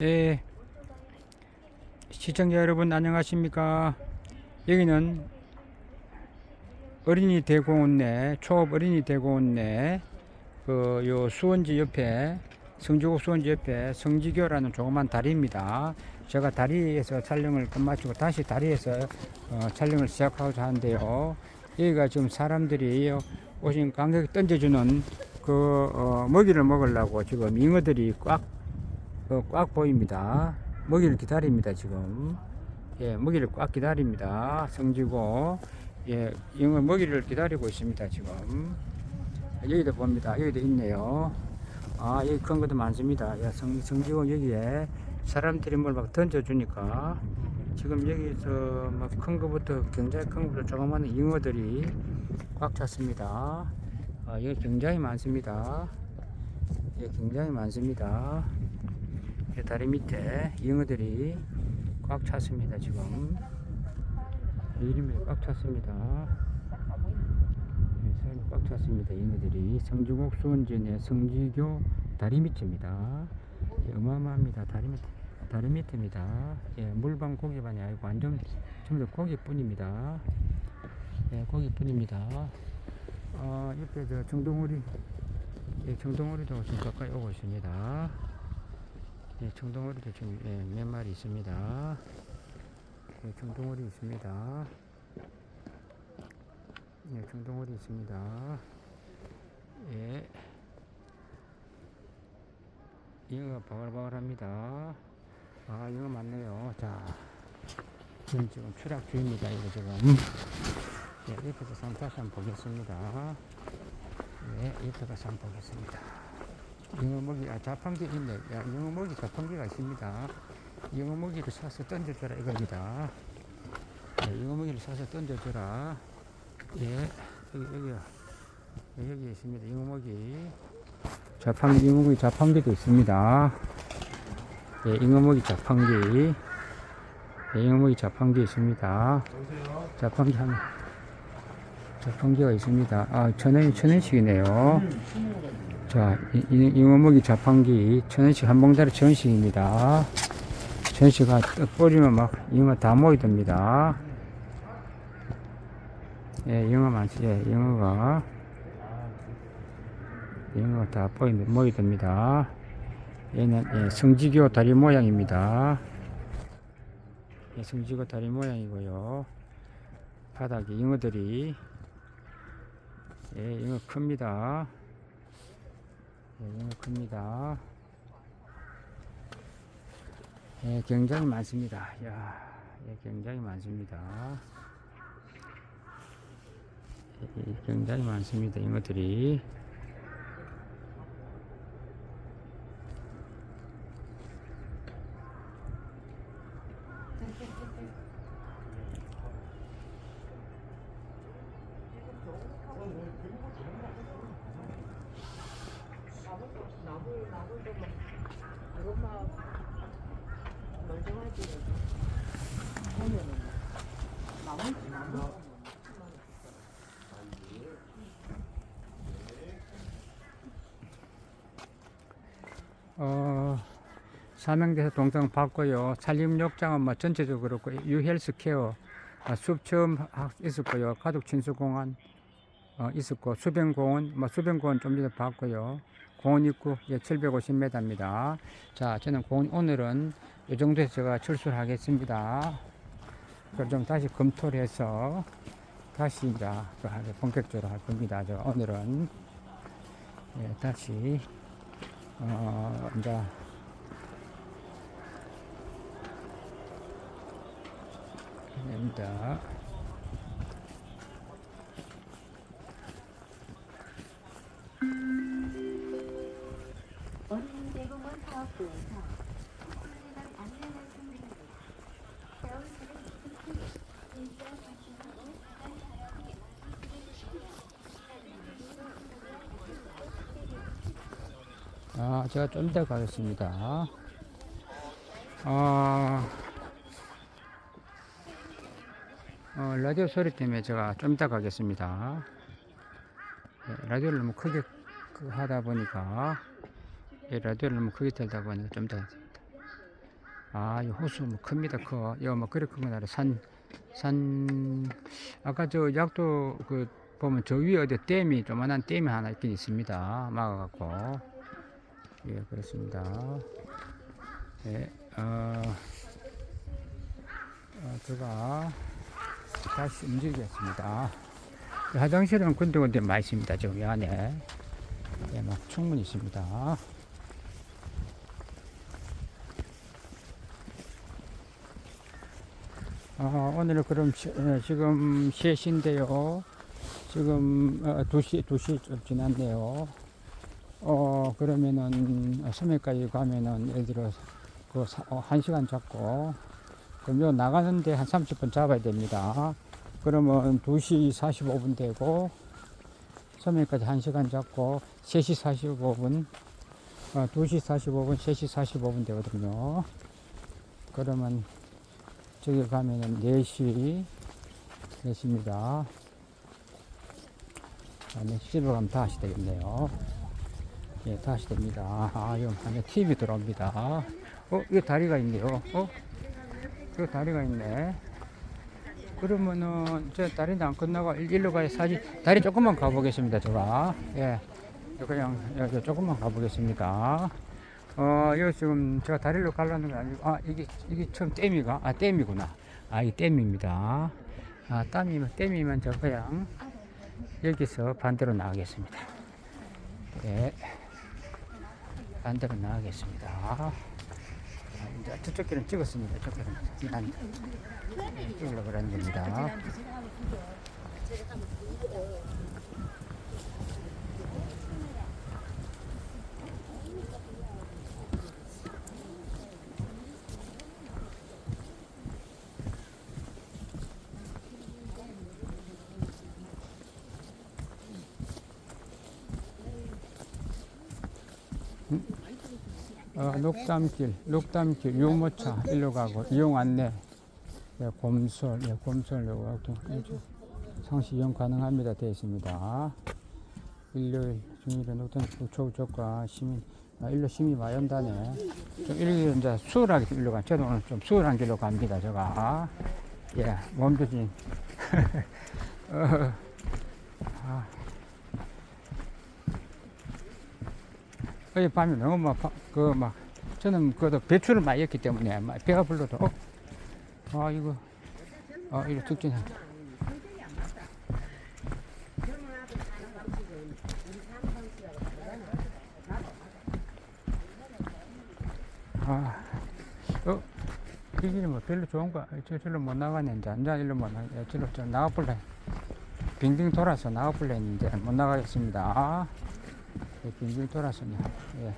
네. 시청자 여러분 안녕하십니까? 여기는 어린이 대공원 내 초업 어린이 대공원 내그 요 수원지 옆에 성주국 수원지 옆에 성지교라는 조그만 다리입니다. 제가 다리에서 촬영을 끝마치고 다시 다리에서 어, 촬영을 시작하고자 하는데요. 여기가 지금 사람들이 오신 관객 던져주는 그 어, 먹이를 먹으려고 지금 잉어들이 꽉 어, 꽉 보입니다. 먹이를 기다립니다, 지금. 예, 먹이를 꽉 기다립니다. 성지고, 예, 잉어 먹이를 기다리고 있습니다, 지금. 여기도 봅니다. 여기도 있네요. 아, 여기 큰 것도 많습니다. 야, 성, 성지고 여기에 사람들이 뭘 막 던져주니까 지금 여기서 막 큰 것부터 굉장히 큰 것부터 조그마한 잉어들이 꽉 찼습니다. 아, 여기 굉장히 많습니다. 예, 굉장히 많습니다. 이 다리 밑에 잉어들이 꽉 찼습니다 지금. 이름이 꽉 찼습니다. 네, 사람이 꽉 찼습니다 잉어들이. 성주국 수원진의 성지교 다리 밑입니다. 예, 어마어마합니다 다리 밑 다리 밑입니다. 예, 물반 고기반이 아니고 완전 전부 다 고기뿐입니다. 예, 고기뿐입니다. 아, 옆에 저 정동우리 예, 정동우리도 지금 가까이 오고 있습니다 예, 청동오리도 지금 예, 몇 마리 있습니다. 예, 청동오리 있습니다. 예, 청동오리 있습니다. 예. 잉어가 바글바글합니다. 아, 잉어 많네요. 자, 지금 지금 추락 중입니다. 이거 지금. 예, 옆에서 산타시 한번 보겠습니다. 예, 옆에가 한번 보겠습니다. 잉어 먹이, 아, 자판기 있네. 야, 잉어 먹이 자판기가 있습니다. 잉어 먹이를 사서 던져줘라 이겁니다. 네, 잉어 먹이를 사서 던져줘라. 예, 여기, 여기요. 예, 여기 있습니다. 잉어 먹이. 자판기, 잉어 먹이 자판기도 있습니다. 예, 잉어 먹이 자판기. 예, 잉어 먹이 자판기 있습니다. 자판기 한, 자판기가 있습니다. 아, 천 원, 천 원씩이네요. 자, 이- 이- 잉어먹이 자판기 천원씩 한 봉다리 천원씩입니다. 천원씩가 떡 버리면 막 잉어 다 모이듭니다. 예, 잉어 많지, 예, 잉어가 잉어 다 모이, 모이듭니다. 얘는 예, 성지교 다리 모양입니다. 예, 성지교 다리 모양이고요. 바닥에 잉어들이 예, 잉어 큽니다. 예, 너무 큽니다. 예, 굉장히 많습니다. 야, 예, 굉장히 많습니다. 예, 굉장히 많습니다. 이것들이. 이것만 멀쩡하지. 보면은 나머지 나무. 어, 사명대사 동상 받고요. 산림욕장은 뭐 전체적으로 그렇고 유헬스케어 아, 숲 학- 있었고요. 가족 친수공원 어, 있었고 수변공원 뭐 수변공원 좀 전에 봤고요. 공원 입구 예, 750m입니다. 자, 저는 공원 오늘은 이 정도에서 제가 철수를 하겠습니다. 그걸 좀 다시 검토를 해서 다시 이제 본격적으로 할 겁니다. 저 오늘은 예, 다시 어, 이제 됩니다. 아, 제가 좀 이따 가겠습니다. 아, 어, 라디오 소리 때문에 제가 좀 이따 가겠습니다. 예, 라디오를 너무 크게 그 하다 보니까 예, 라디오를 너무 크게 틀다 보니까 좀 가겠습니다. 아, 이 호수 뭐 큽니다, 커. 이거 뭐 그래 큰건 아니라 산, 산, 아까 저 약도 그 보면 저 위에 어디 댐이, 조만한 댐이 하나 있긴 있습니다. 막아갖고. 예, 그렇습니다. 예, 어, 어, 제가 다시 움직이겠습니다. 그 화장실은 군데군데 많이 있습니다. 이 안에. 예, 막 충분히 있습니다. 아, 오늘은 그럼 시, 예, 지금 3시인데요. 지금 어, 2시, 2시 좀 지났네요. 어, 그러면은 섬에까지 가면은 예를 들어 그 사, 어, 1시간 잡고 그럼 요 나가는데 한 30분 잡아야 됩니다. 그러면 2시 45분 되고 섬에까지 1시간 잡고 3시 45분 어, 2시 45분, 3시 45분 되거든요. 그러면 저기 가면은 4시, 4시입니다. 아, 4시로 가면 다시 되겠네요. 예, 다시 됩니다. 아, 여기 안에 TV 들어옵니다. 어, 이거 다리가 있네요. 어? 이거 다리가 있네. 그러면은, 저 다리는 안 끝나고 일- 일로 가야 사진, 다리 조금만 가보겠습니다, 제가. 예. 그냥, 여기 조금만 가보겠습니다. 어, 여기 지금 제가 다리로 가려는 게 아니고, 아, 이게, 이게 처음 댐이가? 아, 댐이구나. 아, 이게 댐입니다. 아, 땀이면, 댐이면 저 그냥 여기서 반대로 나가겠습니다. 네. 반대로 나가겠습니다. 아, 이제 저쪽 길은 찍었습니다. 저쪽 길은. 난 찍으려고 그러는 겁니다. 어, 녹담길, 녹담길, 유모차 일로 가고 이용 안내, 예, 곰솔, 예, 곰솔 요거 상시 이용 가능합니다. 되어 있습니다. 일요일 중일에 녹담 우초우초과 시민, 아, 일로 많이 온다네. 좀 일로 이제 수월하게 일로 가. 저도 오늘 좀 수월한 길로 갑니다. 제가 예, 몸조진. 어, 아. 어젯 밤에 너무 막, 그, 막, 저는 그래도 배추를 많이 했기 때문에 막 배가 불러도, 어? 아, 이거, 아, 이거 특징. 아, 어? 이 길이 뭐 별로 좋은 거, 저, 저로 못 나가네, 이제. 앉아, 일로 못 나가, 예, 저로 좀 나가볼래. 빙빙 돌아서 나가볼래 했는데 못 나가겠습니다. 예, 빙빙 돌아서, 예.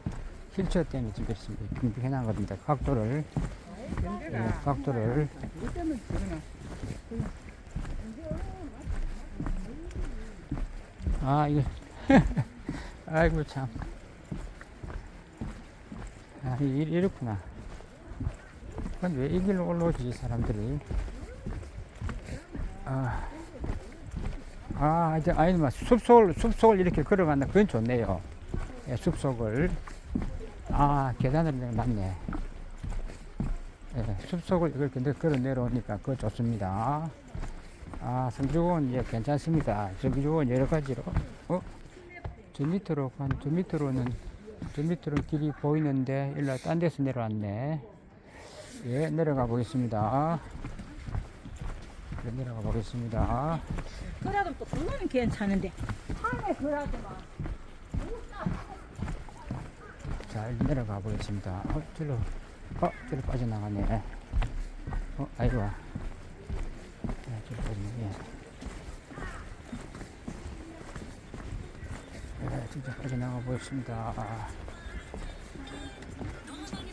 휠체어 때문에 지금 있습니다. 빙빙 해놓은 겁니다. 각도를, 예, 각도를. 아, 이거. 아이고, 참. 아, 이- 이렇구나. 근데 왜 이 길로 올라오지, 이 사람들이? 아, 아, 이제, 아니, 뭐, 숲속을, 숲속을 이렇게 걸어간다. 그건 좋네요. 예, 숲속을. 아, 내가 맞네. 예, 숲속을 이렇게 내- 걸어 내려오니까 그거 좋습니다. 아, 성주원, 예, 괜찮습니다. 성주원 여러 가지로. 어? 저 밑으로, 한, 저 밑으로는, 저 밑으로 길이 보이는데, 일로 딴 데서 내려왔네. 예, 내려가 보겠습니다. 예, 내려가 보겠습니다. 그래도 또 그거는 괜찮은데 밤에 그래도만 자, 일로 내려가 보겠습니다. 어, 저로, 어, 저로 빠져나가네. 어, 아이고. 네, 저로 빠지네. 예. 네, 진짜 빠져나가 보겠습니다.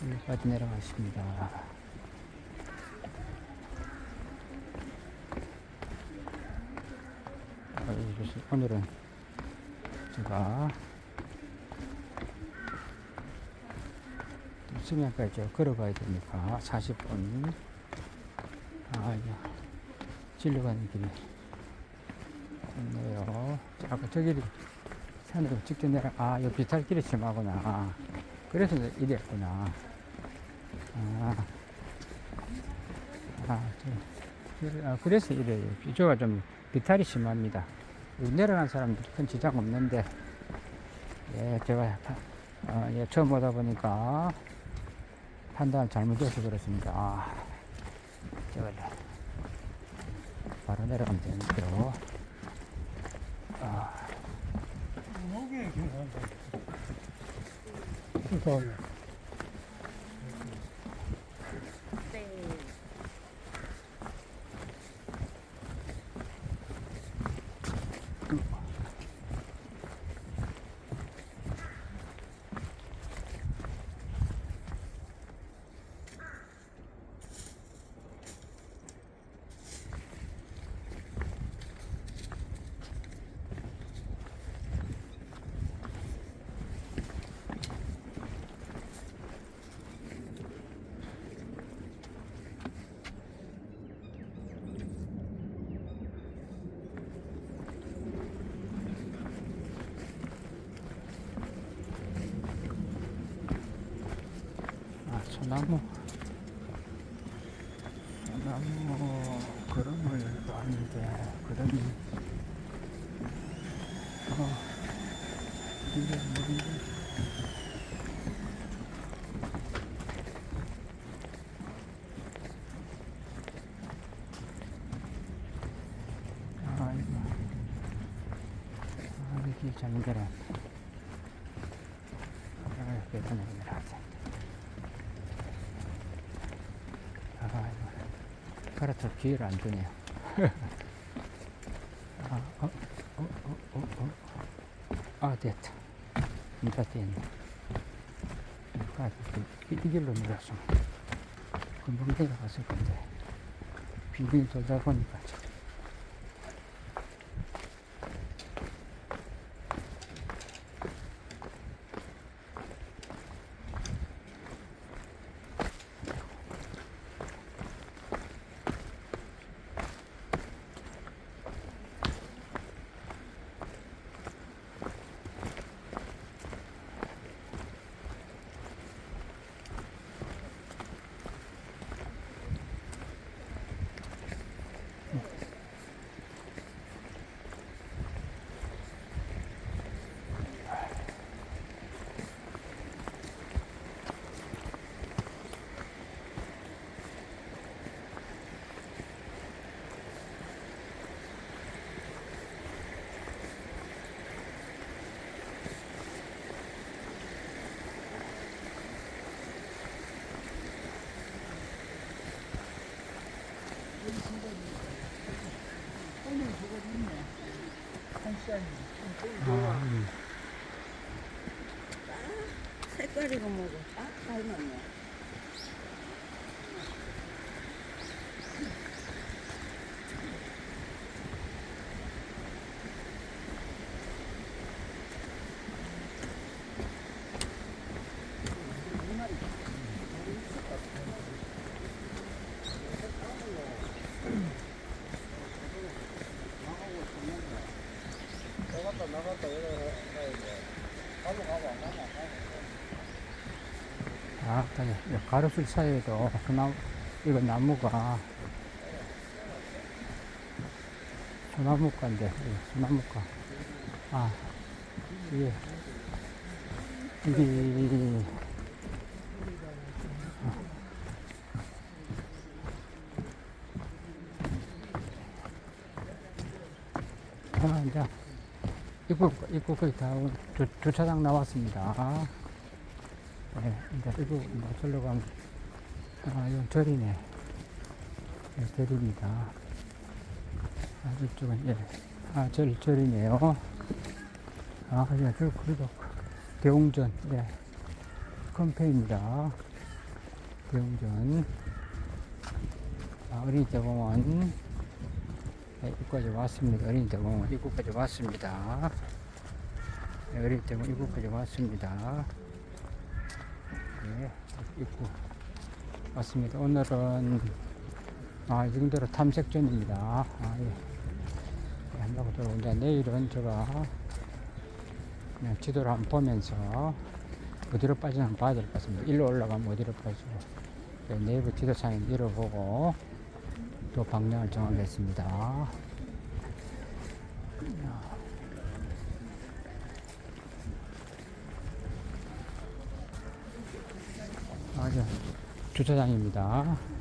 일로 빠져 내려가겠습니다. 어, 이것이 오늘은. 제가 수면까지 좀 걸어가야 되니까 40분. 아 이거 질러 가는 길이 좋네요. 아까 저기 산으로 직접 내려 아 여기 비탈길이 심하구나. 그래서 이랬구나. 아 그래- 아, 그래서 이래요. 이쪽가 좀 비탈이 심합니다. 여기 내려간 사람들 큰 지장 없는데, 예, 제가 파- 어, 예, 처음 오다 보니까 판단을 잘못해서 그렇습니다. 아, 제가 바로 내려가면 되는데요. 아. 그래서 아, 소 나무. 소나무 그름을 봤는데, 그름이, 어, 이게. 아이고. 아, 이게 잠겨라. 아, 계단에 올라가자. 아, 그렇죠. 기회를 안 주네요. 아, 어, 어, 어, 어, 어. 아, 됐다. 이가 됐네. 아, 이, 이 길로 밀었어. 금방 내려갔을 건데. 빙빙 돌다 보니까 참. 아, 음. 색깔이가 뭐고 딱 닮았네. 아, 그래. 가로수 사이에도 소나무, 이거 나무가 소나무가인데, 이거 소나무가. 아, 이게, 이게, 아, 이제, 입구, 입구 거의 다, 오- 주, 주차장 나왔습니다. 네, 이제 이거 뭐 절로 가면, 아, 이건 절이네. 네, 절입니다. 아, 이쪽은, 예. 아, 절, 절이네요. 아, 예, 저, 그래도, 대웅전, 예. 컴페입니다. 대웅전. 아, 어린이 대공원. 네, 입구까지 왔습니다. 어린이 대공원 입구까지 왔습니다. 네, 어린이 대공원 입구까지 왔습니다. 네, 입구 왔습니다. 오늘은 아, 이 정도로 탐색 전입니다. 아, 예. 네, 한바퀴 돌고 이제 내일은 제가 그냥 지도를 한번 보면서 어디로 빠지나 한번 봐야 될 것 같습니다. 일로 올라가면 어디로 빠지고 네, 네이버 지도상에 잃어보고 또 방향을 정하겠습니다. 맞아. 주차장입니다.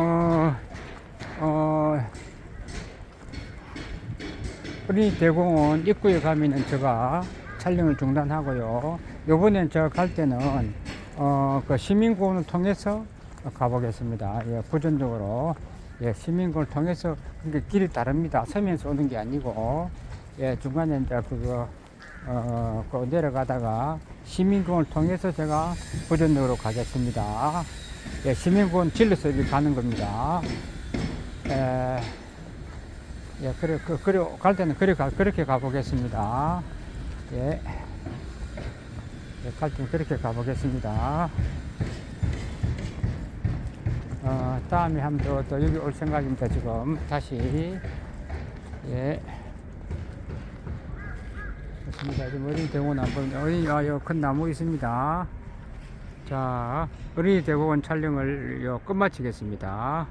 어, 어, 어린이 대공원 입구에 가면은 제가 촬영을 중단하고요. 요번엔 제가 갈 때는, 어, 그 시민공원을 통해서 가보겠습니다. 예, 부전적으로. 예, 시민공원을 통해서, 그게 길이 다릅니다. 서면서 오는 게 아니고, 예, 중간에 이제 그거, 어, 그 내려가다가 시민공원을 통해서 제가 부전역으로 가겠습니다. 예, 진로서 이렇게 가는 겁니다. 예, 예, 그래, 그, 그래, 갈 때는 그래, 가, 그렇게 가보겠습니다. 예. 예, 갈 때는 그렇게 가보겠습니다. 어, 다음에 한 번 더, 또 여기 올 생각입니다, 지금. 다시. 예. 좋습니다. 지금 어린이 대공원 한번, 어린이, 아, 여큰 나무 있습니다. 자, 어린이 대공원 촬영을 요 끝마치겠습니다.